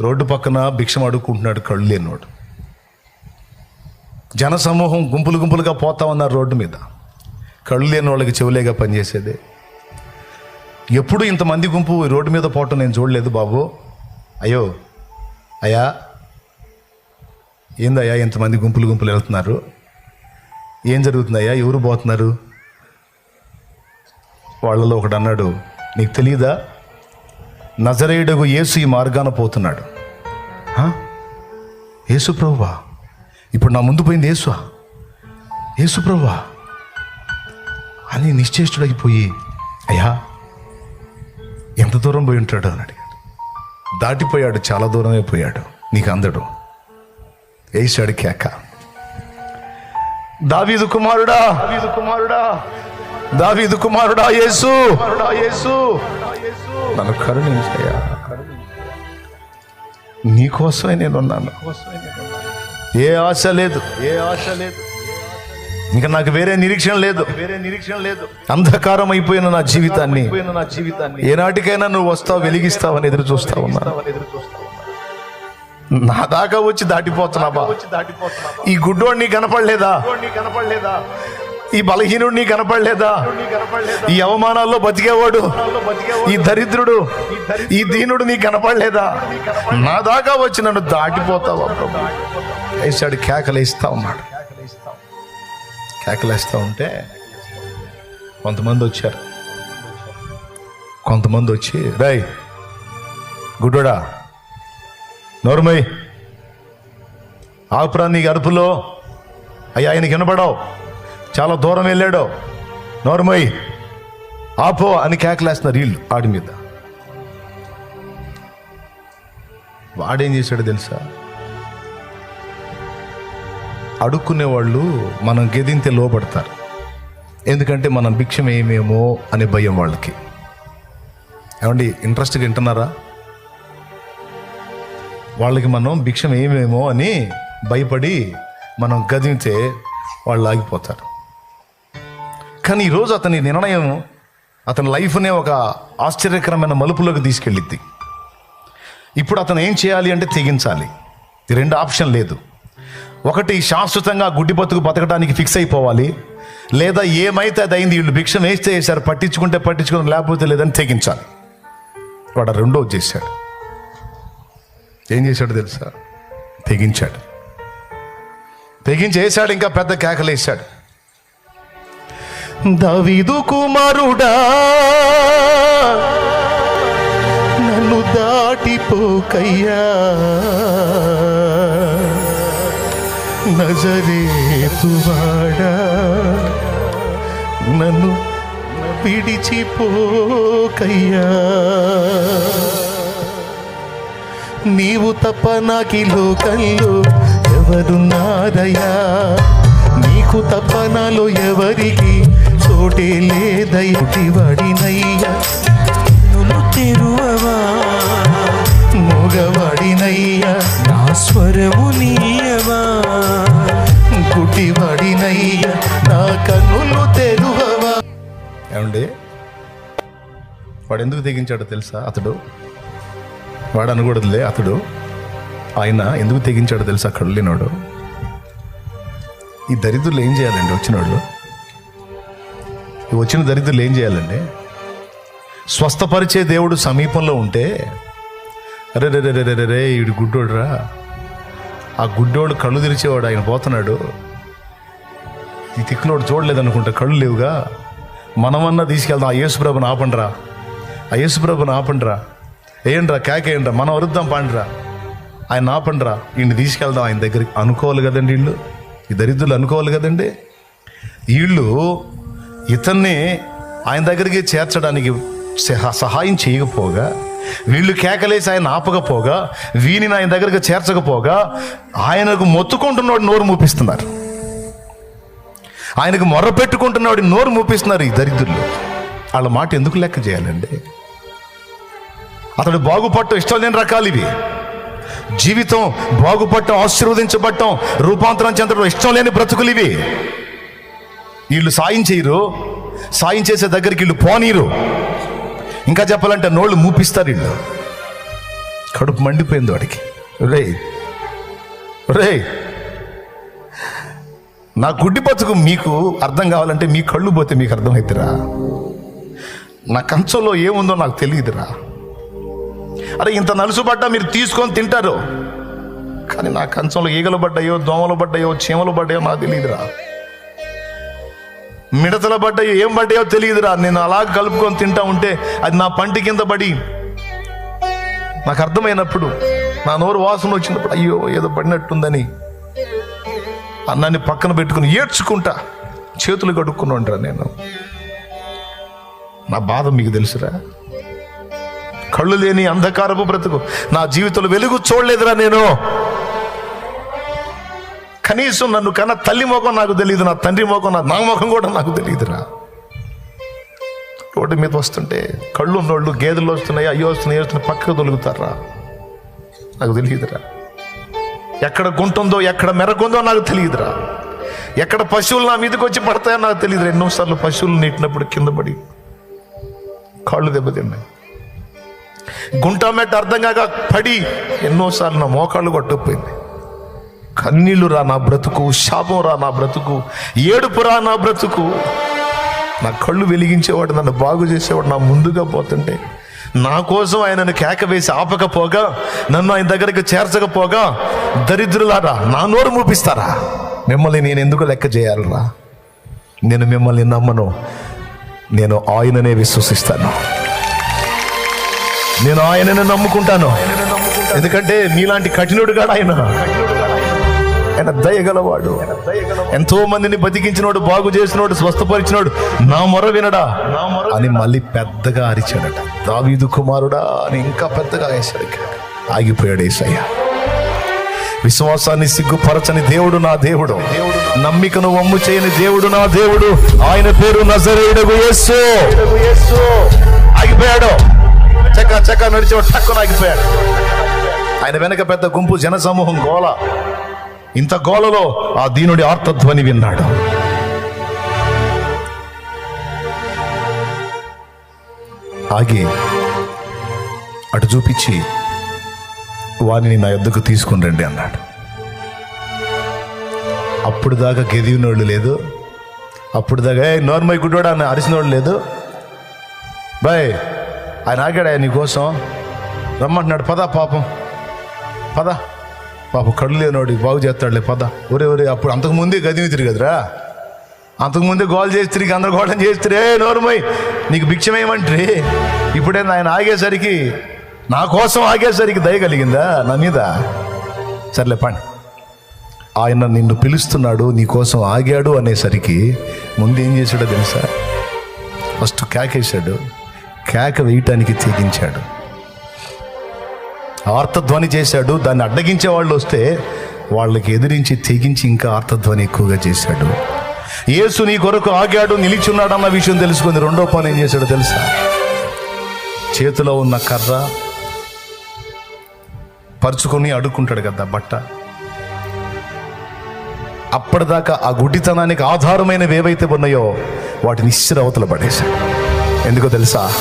Road పక్కన భిక్షం అడుక్కుంటున్నాడు కళ్ళు లేనివాడు. జనసమూహం గుంపులు గుంపులుగా పోతా ఉన్నారు రోడ్డు మీద. కళ్ళు లేని వాళ్ళకి చెవులేగా పనిచేసేది. ఎప్పుడు ఇంతమంది గుంపు రోడ్డు మీద పోవటం నేను చూడలేదు బాబు. అయ్యో అయ్యా ఏందయ్యా ఇంతమంది గుంపులు గుంపులు వెళ్తున్నారు? ఏం జరుగుతుందయ్యా? ఎవరు పోతున్నారు? వాళ్ళలో ఒకడు అన్నాడు నీకు తెలియదా నజరేయుడగు యేసు ఈ మార్గాన పోతున్నాడు. "హా? యేసు ప్రభువా? ఇప్పుడు నా ముందు పోయింది యేసువా యేసు ప్రభువా? అని నిశ్చేష్టుడైపోయి అయ్యా ఎంత దూరం పోయి ఉంటాడు? అని అడిగాడు. దాటిపోయాడు చాలా దూరమే పోయాడు నీకు అందడు. వేసాడు కేక. దావీదు కుమారుడా! దావీదు కుమారుడా! దావీదు కుమారుడా యేసు! యేసు! నన్ను కరుణించయ్యా. నీకోసమే నేనున్నాను. ఏ ఆశ లేదు. ఏ ఆశ లేదు ఇంకా నాకు వేరే నిరీక్షణ లేదు. వేరే నిరీక్షణ లేదు అంధకారం అయిపోయిన నా జీవితాన్ని నా జీవితాన్ని ఏనాటికైనా నువ్వు వస్తావు వెలిగిస్తావని ఎదురు చూస్తా ఉన్నా. నా దాకా వచ్చి దాటిపోతున్నావా? ఈ గుడ్డోడు నీ కనపడలేదా కనపడలేదా? ఈ బలహీనుడు నీ కనపడలేదా? ఈ అవమానాల్లో బతికేవాడు ఈ దరిద్రుడు ఈ దీనుడు నీ కనపడలేదా? నా దాకా వచ్చి నన్ను దాటిపోతావా ప్రభు? వేసాడు కేకలేస్తా ఉన్నాడు. కేకలేస్తా ఉంటే కొంతమంది వచ్చారు. కొంతమంది వచ్చి రై గుడ్డోడా నోరుమై ఆపురా నీ అరుపులో. అయ్యా ఆయనకి వినపడవు. చాలా దూరం వెళ్ళాడు. నోరుమై ఆపో అని కేకలేస్తున్నారు వీళ్ళు ఆడి మీద. వాడేం చేశాడో తెలుసా? అడుక్కునే వాళ్ళు మనం గెదింతే లోపడతారు ఎందుకంటే మనం భిక్షం ఏమేమో అనే భయం వాళ్ళకి. ఏమండి ఇంట్రెస్ట్గా వింటున్నారా? వాళ్ళకి మనం భిక్షం ఏమేమో అని భయపడి మనం గదిమితే వాళ్ళు ఆగిపోతారు. కానీ ఈరోజు అతని నిర్ణయం అతని లైఫ్నే ఒక ఆశ్చర్యకరమైన మలుపులోకి తీసుకెళ్ళిద్ది. ఇప్పుడు అతను ఏం చేయాలి అంటే తెగించాలి. ఈ రెండు ఆప్షన్ లేదు. ఒకటి శాశ్వతంగా గుడ్డి బతుకు బతకడానికి ఫిక్స్ అయిపోవాలి. లేదా ఏమైతే అది అయింది వీళ్ళు భిక్షం వేస్తే వేశారు పట్టించుకుంటే పట్టించుకుని లేకపోతే లేదని తెగించాలి. వాడు రెండో చేశాడు. ఏం చేశాడు తెలుసా? తెగించాడు. తెగించేశాడు ఇంకా పెద్ద కేకలేశాడు. దవిదు కుమారుడా నన్ను దాటిపోకయ్యా. నజరేతువాడా నన్ను విడిచిపోకయ్యా. నీవు తప్ప నాకి లోకంలో ఎవరున్నారయ్యా నీకు తప్ప నాలో ఎవరికి చోటే లేదయ్యా నువ్వు తెరువవా? మోగవాడినయ్యా? నా స్వరము నీయవా? గుడ్డివాడినయ్యా నా కన్నులు తెరువవా? ఏమండి? వాడు ఎందుకు తెగించాడో తెలుసా అతడు? వాడు అనకూడదులే అతడు. ఆయన ఎందుకు తెగించాడో తెలుసా అక్కడ వెళ్ళినాడు ఈ దరిద్రులు ఏం చేయాలండి వచ్చినోళ్ళు? వచ్చిన దరిద్రులు ఏం చేయాలండి? స్వస్థపరిచే దేవుడు సమీపంలో ఉంటే అరే రే రే రే రే ఈడు గుడ్డోడురా. ఆ గుడ్డోడు కళ్ళు తెరిచేవాడు ఆయన పోతున్నాడు. ఈ తిక్కునోడు చూడలేదనుకుంటా కళ్ళు లేవుగా. మనమన్నా తీసుకెళ్దాం ఆ యేసుప్రభుని ఆపండిరా. ఆ యేసుప్రభుని ఆపండిరా. వేయండిరా కేకేయండిరా మనం అరుద్దాం పాండిరా. ఆయన ఆపండిరా ఈయన్ని తీసుకెళ్దాం ఆయన దగ్గరికి అనుకోవాలి కదండి వీళ్ళు. ఈ దరిద్రులు అనుకోవాలి కదండి. వీళ్ళు ఇతన్ని ఆయన దగ్గరికి చేర్చడానికి సహాయం చేయకపోగా వీళ్ళు కేకలేసి ఆయన ఆపకపోగా వీనిని ఆయన దగ్గరకు చేర్చకపోగా ఆయనకు మొత్తుకుంటున్నవాడు నోరు మూపిస్తున్నారు. ఆయనకు మొర్ర పెట్టుకుంటున్నాడు నోరు మూపిస్తున్నారు ఈ దరిద్రులు. వాళ్ళ మాట ఎందుకు లెక్క చేయాలండి? అతడు బాగుపడటం ఇష్టం లేని రకాలు ఇవి. జీవితం బాగుపడటం ఆశీర్వదించబడటం రూపాంతరం చెందడం ఇష్టం లేని బ్రతుకులు ఇవి. వీళ్ళు సాయం చేయరు. సాయం చేసే దగ్గరికి వీళ్ళు పోనీరు. ఇంకా చెప్పాలంటే నోళ్ళు మూపిస్తారు వీళ్ళు. కడుపు మండిపోయింది వాడికి. రే రే నా గుడ్డి బతుకు మీకు అర్థం కావాలంటే మీ కళ్ళు పోతే మీకు అర్థమవుతురా నా కంచంలో ఏముందో నాకు తెలియదురా. అరే ఇంత నలుసుబడ్డా మీరు తీసుకొని తింటారు. కానీ నా కంచంలో ఈగలు పడ్డాయో దోమలు పడ్డాయో చీమలు పడ్డాయో నాకు తెలియదురా. మిడతల పడ్డాయో ఏం పడ్డాయో తెలియదురా. నేను అలా కలుపుకొని తింటా ఉంటే అది నా పంటి కింద పడి నాకు అర్థమైనప్పుడు నా నోరు వాసన వచ్చినప్పుడు అయ్యో ఏదో పడినట్టుందని అన్నాన్ని పక్కన పెట్టుకుని ఏడ్చుకుంటా చేతులు కడుక్కుని ఉంటారా నేను. నా బాధ మీకు తెలుసురా? కళ్ళు లేని అంధకారపు బ్రతుకు. నా జీవితంలో వెలుగు చూడలేదురా నేను. కనీసం నన్ను కన్నా తల్లి మొఖం నాకు తెలియదు నా తండ్రి మొఖం నా నా ముఖం కూడా నాకు తెలియదురా రోడ్డు మీద వస్తుంటే కళ్ళు ఉన్నోళ్ళు గేదెలు వస్తున్నాయి అయ్యో వస్తున్నాయి వస్తున్నాయి పక్కకు తొలుగుతారా నాకు తెలియదురా ఎక్కడ గుంటుందో ఎక్కడ మెరకుందో నాకు తెలియదురా ఎక్కడ పశువులు నా మీదకి వచ్చి పడతాయో నాకు తెలియదు ఎన్నోసార్లు పశువులు నీటినప్పుడు కింద పడి కాళ్ళు దెబ్బతిన్నాయి. గుంట మెట్ట అర్థం కాక పడి ఎన్నోసార్లు నా మోకాళ్ళు కొట్టుకుపోయింది కన్నీళ్ళు రా నా బ్రతుకు శాపం రా నా బ్రతుకు ఏడుపు రా నా బ్రతుకు. నా కళ్ళు వెలిగించేవాడు నన్ను బాగు చేసేవాడు నా ముందుగా పోతుంటే నా కోసం ఆయనను కేక వేసి ఆపకపోగా నన్ను ఆయన దగ్గరికి చేర్చకపోగా దరిద్రులారా నా నోరు మూపిస్తారా? మిమ్మల్ని నేను ఎందుకు లెక్క చేయాలరా? నేను మిమ్మల్ని నమ్మను. నేను ఆయననే విశ్వసిస్తాను. నేను ఆయననే నమ్ముకుంటాను. ఎందుకంటే మీలాంటి కఠినుడుగా ఆయన. ఆయన దయగలవాడు ఎంతో మందిని బతికించినోడు బాగు చేసినోడు స్వస్థపరిచినోడు నా మొర వినడా? అని మళ్ళీ పెద్దగా అరిచాడట. దావీదు కుమారుడా అని ఇంకా పెద్దగా వేశాడు ఆగిపోయాడు ఏసయ్య. విశ్వాసాన్ని సిగ్గుపరచని దేవుడు నా దేవుడు. నమ్మికను వమ్ము చేయని దేవుడు నా దేవుడు. ఆయన పేరు నజరేయుడగు యేసు. ఆగిపోయాడు. చక్క చక్క నడిచి టక్కున ఆగిపోయాడు. ఆయన వెనక పెద్ద గుంపు జన సమూహం గోల ఇంత గోలలో ఆ దీనుడి ఆర్తధ్వని విన్నాడు. ఆగి అటు చూపించి వానిని నా యొద్దకు తీసుకుని రండి అన్నాడు. అప్పుడు దాకా గెదివినోళ్ళు లేదు. అప్పుడు దాకా నోర్మై గుడ్డోడా అని అరిసినోళ్ళు లేదు. బాయ్ ఆయన ఆగాడు ఆయన నీకోసం? రమ్మంటున్నాడు పద పాపం. పద. పాప కళ్ళు లేనోడు బాగు చేస్తాడులే పద. ఒరే ఒరే అప్పుడు అంతకు ముందే గదివి తిరిగదురా. అంతకుముందే గోల్ చేసి తిరిగి అందరు చేసి తిరే నోరుమై నీకు భిక్షమేమంటే? ఇప్పుడే ఆయన ఆగేసరికి నా కోసం ఆగేసరికి దయ కలిగిందా నా మీద? సర్లే పండి. ఆయన నిన్ను పిలుస్తున్నాడు నీ కోసం ఆగాడు అనేసరికి ముందు ఏం చేశాడో తెలుసా? ఫస్ట్ కేకేశాడు కేక వేయటానికి తెగించాడు ఆర్తధ్వని చేశాడు. దాన్ని అడ్డగించే వాళ్ళు వస్తే వాళ్ళకి ఎదిరించి తెగించి ఇంకా ఆర్తధ్వని ఎక్కువగా చేశాడు. యేసు నీ కొరకు ఆగాడు నిలిచున్నాడు అన్న విషయం తెలుసుకుంది రెండో పని ఏం చేశాడు తెలుసా? చేతిలో ఉన్న కర్ర పరుచుకొని అడుక్కుంటాడు కదా బట్ట. అప్పటిదాకా ఆ గుడ్డితనానికి ఆధారమైనవి ఏవైతే ఉన్నాయో వాటిని ఇచ్చిర అవతల పడేశాడు. ఎందుకో తెలుసా?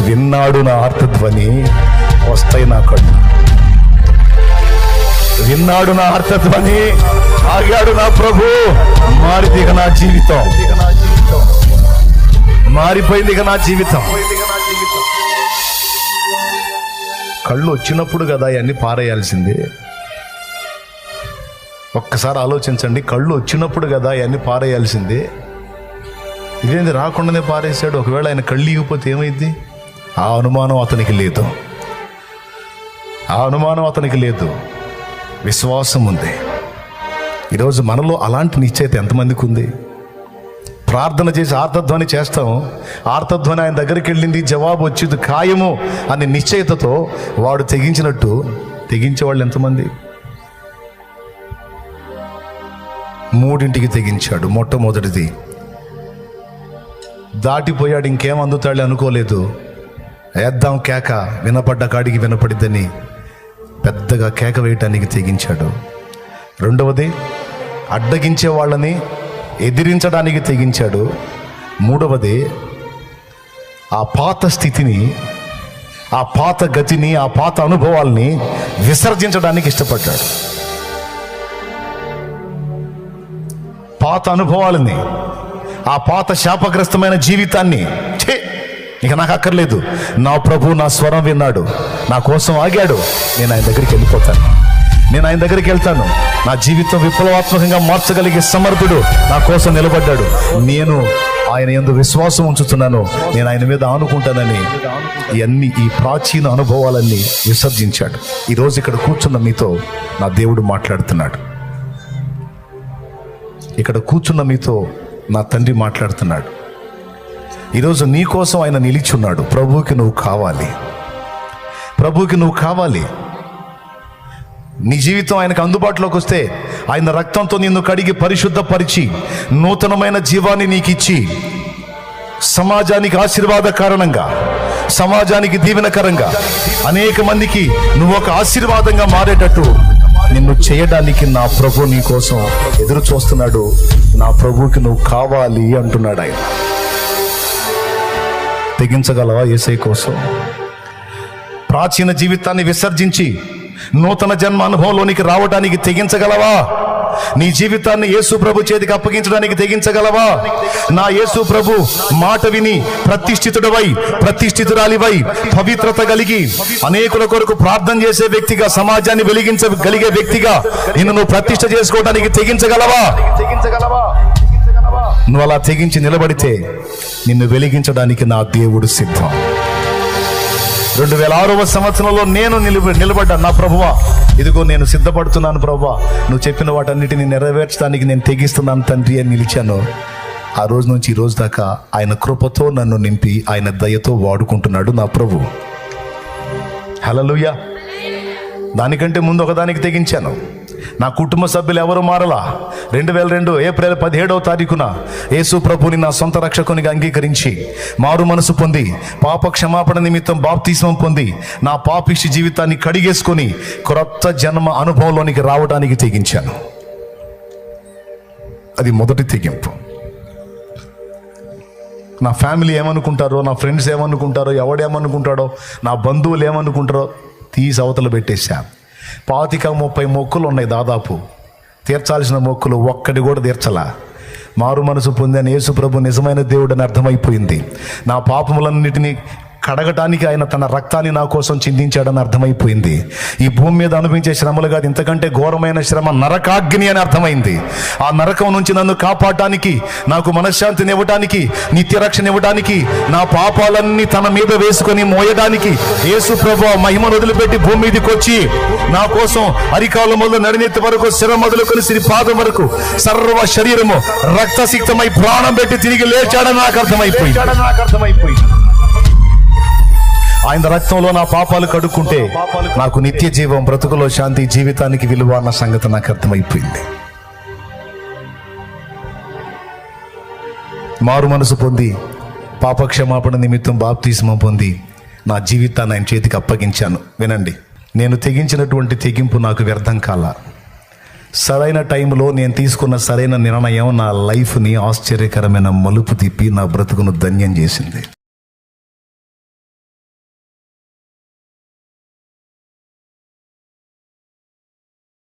విన్నాడు నా ఆర్తధ్వని వస్తాయి నా కళ్ళు. విన్నాడు నా ఆర్తధ్వని ఆగాడు నా ప్రభు. మారిదిగ ఇక నా జీవితం. మారిపోయింది ఇక నా జీవితం. కళ్ళు వచ్చినప్పుడు కదా అవన్నీ పారేయాల్సింది. ఒక్కసారి ఆలోచించండి కళ్ళు వచ్చినప్పుడు కదా అవన్నీ పారేయాల్సింది. ఇదేంది రాకుండానే పారేశాడు? ఒకవేళ ఆయన కళ్ళు ఇవ్వకపోతే ఏమైంది? ఆ అనుమానం అతనికి లేదు. ఆ అనుమానం అతనికి లేదు. విశ్వాసం ఉంది ఈరోజు మనలో అలాంటి నిశ్చయిత ఎంతమందికి ఉంది ప్రార్థన చేసి ఆర్తధ్వని చేస్తాం. ఆర్తధ్వని ఆయన దగ్గరికి వెళ్ళింది జవాబు వచ్చింది ఖాయము అనే నిశ్చయితతో వాడు తెగించినట్టు తెగించే వాళ్ళు ఎంతమంది? మూడింటికి తెగించాడు మొట్టమొదటిది. దాటిపోయాడు ఇంకేం అందుతాడు అనుకోలేదు. వేద్దాం కేక వినపడ్డ కాడికి వినపడిద్దని పెద్దగా కేక వేయటానికి తెగించాడు. రెండవది అడ్డగించే వాళ్ళని ఎదిరించడానికి తెగించాడు. మూడవది ఆ పాత స్థితిని ఆ పాత గతిని ఆ పాత అనుభవాల్ని విసర్జించడానికి ఇష్టపడ్డాడు. పాత అనుభవాలని ఆ పాత శాపగ్రస్తమైన జీవితాన్ని ఛే! ఇక నాకు అక్కర్లేదు. నా ప్రభు నా స్వరం విన్నాడు. నా కోసం ఆగాడు. నేను ఆయన దగ్గరికి వెళ్ళిపోతాను. నేను ఆయన దగ్గరికి వెళ్తాను. నా జీవితం విప్లవాత్మకంగా మార్చగలిగే సమర్థుడు నా కోసం నిలబడ్డాడు. నేను ఆయన ఎందు విశ్వాసం ఉంచుతున్నాను. నేను ఆయన మీద ఆనుకుంటానని ఇవన్నీ ఈ ప్రాచీన అనుభవాలన్నీ విసర్జించాడు. ఈరోజు ఇక్కడ కూర్చున్న మీతో నా దేవుడు మాట్లాడుతున్నాడు. ఇక్కడ కూర్చున్న మీతో నా తండ్రి మాట్లాడుతున్నాడు. ఈరోజు నీ కోసం ఆయన నిలిచున్నాడు. ప్రభువుకి నువ్వు కావాలి. ప్రభువుకి నువ్వు కావాలి. నీ జీవితం ఆయనకు అందుబాటులోకి వస్తే ఆయన రక్తంతో నిన్ను కడిగి పరిశుద్ధపరిచి నూతనమైన జీవాన్ని నీకు ఇచ్చి సమాజానికి ఆశీర్వాద కారణంగా సమాజానికి దీవెనకరంగా అనేక మందికి నువ్వు ఒక ఆశీర్వాదంగా మారేటట్టు నిన్ను చేయడానికి నా ప్రభు నీ కోసం ఎదురు చూస్తున్నాడు నా ప్రభువుకి నువ్వు కావాలి అంటున్నాడు ఆయన. తెగించగలవా ఏసై కోసం? ప్రాచీన జీవితాన్ని విసర్జించి నూతన జన్మ అనుభవంలోనికి రావడానికి తెగించగలవా? నీ జీవితాన్ని యేసు ప్రభు చేతికి అప్పగించడానికి తెగించగలవా? నా యేసు ప్రభు మాట విని ప్రతిష్ఠితుడవై ప్రతిష్ఠితురాలివై పవిత్రత కలిగి అనేకుల కొరకు ప్రార్థన చేసే వ్యక్తిగా సమాజాన్ని వెలిగించగలిగే వ్యక్తిగా నిన్ను నువ్వు ప్రతిష్ఠ చేసుకోవడానికి తెగించగలవా తెగించగలవా? నువ్వు అలా తెగించి నిలబడితే నిన్ను వెలిగించడానికి నా దేవుడు సిద్ధం. రెండు వేల ఆరవ సంవత్సరంలో నేను నిలబ నిలబడ్డా. నా ప్రభువా ఇదిగో నేను సిద్ధపడుతున్నాను ప్రభువా. నువ్వు చెప్పిన వాటన్నిటిని నెరవేర్చడానికి నేను తెగిస్తున్నాను తండ్రి అని నిలిచాను. ఆ రోజు నుంచి ఈ రోజు దాకా ఆయన కృపతో నన్ను నింపి ఆయన దయతో వాడుకుంటున్నాడు నా ప్రభు. హలలుయ దానికంటే ముందు ఒకదానికి తెగించాను. నా కుటుంబ సభ్యులు ఎవరు మారలా? రెండు వేల రెండు ఏప్రిల్ పదిహేడవ తారీఖున యేసు ప్రభుని నా సొంత రక్షకునిగా అంగీకరించి మారు మనసు పొంది పాప క్షమాపణ నిమిత్తం బాప్తీసం పొంది నా పాపిష్టి జీవితాన్ని కడిగేసుకొని క్రొత్త జన్మ అనుభవంలోనికి రావడానికి తెగించాను. అది మొదటి తెగింపు. నా ఫ్యామిలీ ఏమనుకుంటారో నా ఫ్రెండ్స్ ఏమనుకుంటారో ఎవడేమనుకుంటాడో నా బంధువులు ఏమనుకుంటారో తీసి అవతల పెట్టేశాను. పాతిక ముప్పై మొక్కులు ఉన్నాయి దాదాపు. తీర్చాల్సిన మొక్కులు ఒక్కటి కూడా తీర్చలా. మారు మనసు పొందిన యేసు ప్రభు నిజమైన దేవుడని అర్థమైపోయింది. నా పాపములన్నిటినీ కడగటానికి ఆయన తన రక్తాన్ని నా కోసం చిందించాడని అర్థమైపోయింది. ఈ భూమి మీద అనుభవించే శ్రమలు కాదు ఇంతకంటే ఘోరమైన శ్రమ నరకాగ్ని అని అర్థమైంది. ఆ నరకం నుంచి నన్ను కాపాడటానికి నాకు మనశ్శాంతిని ఇవ్వటానికి నిత్య రక్షణ ఇవ్వడానికి నా పాపాలన్నీ తన మీద వేసుకొని మోయడానికి యేసు ప్రభు మహిమను వదిలిపెట్టి భూమి మీదకి వచ్చి నా కోసం అరికాల మొదలు నడినెత్తి వరకు శిర మొదలుకొని శ్రీ పాదం వరకు సర్వ శరీరము రక్తసిక్తమై ప్రాణం పెట్టి తిరిగి లేచాడని నాకు అర్థమైపోయింది. నాకు అర్థమైపోయింది. ఆయన రక్తంలో నా పాపాలు కడుక్కుంటే నాకు నిత్య జీవం బ్రతుకులో శాంతి జీవితానికి విలువ అన్న సంగతి నాకు అర్థమైపోయింది. మారు మనసు పొంది పాపక్షమాపణ నిమిత్తం బాప్తీసమ పొంది నా జీవితాన్ని ఆయన చేతికి అప్పగించాను. వినండి నేను తెగించినటువంటి తెగింపు నాకు వ్యర్థం కాల. సరైన టైంలో నేను తీసుకున్న సరైన నిర్ణయం నా లైఫ్ని ఆశ్చర్యకరమైన మలుపు తిప్పి నా బ్రతుకును ధన్యం చేసింది.